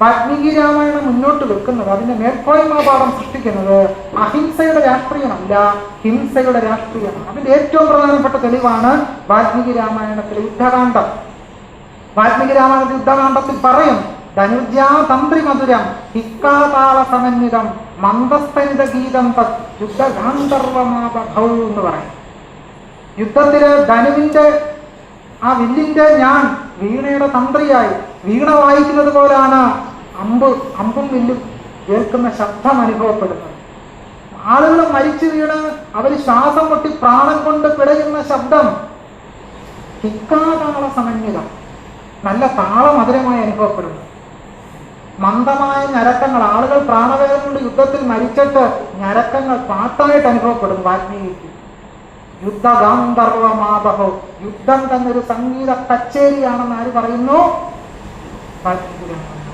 വാൽമീകി രാമായണം മുന്നോട്ട് വെക്കുന്നത് അതിന്റെ മേൽക്കോയ്മാപാഠം സൃഷ്ടിക്കുന്നത് അഹിംസയുടെ രാഷ്ട്രീയമല്ല ഹിംസയുടെ രാഷ്ട്രീയമാണ്. അതിന്റെ ഏറ്റവും പ്രധാനപ്പെട്ട തെളിവാണ് വാൽമീകി രാമായണത്തിലെ യുദ്ധകാന്ഡം. വാൽമീകി രാമായണത്തിൽ യുദ്ധകാന്ഡത്തിൽ പറയും ധനുജാ തന്ത്രി മധുരം ഹിക്കാതാള സമന്വിതം മന്ദസ്തനിത ഗീതം തത് എന്ന് പറയും. യുദ്ധത്തിൽ ധനുവിന്റെ ആ വില്ലിന്റെ ഞാൻ വീണയുടെ തന്ത്രിയായി വീണ വായിക്കുന്നത് പോലാണ് അമ്പ് അമ്പും വില്ലും കേൾക്കുന്ന ശബ്ദം അനുഭവപ്പെടുന്നത് ആളുകൾ മരിച്ചു വീണ് അവർ ശ്വാസം മുട്ടി പ്രാണം കൊണ്ട് പിടയുന്ന ശബ്ദം ഹിക്കാതാള സമന്വിതം. നല്ല താളമധുരമായി അനുഭവപ്പെടുന്നു. മന്ദമായ ഞരക്കങ്ങൾ ആളുകൾ പ്രാണവേദന കൊണ്ട് യുദ്ധത്തിൽ മരിച്ചിട്ട് ഞരക്കങ്ങൾ പാട്ടായിട്ട് അനുഭവപ്പെടുന്നു വാൽമീകിക്ക്. യുദ്ധഗാന്ധർവമാതഹോ യുദ്ധം തന്നെ ഒരു സംഗീത കച്ചേരിയാണെന്ന് ആര് പറയുന്നു? വാൽമീകി രാമായണം.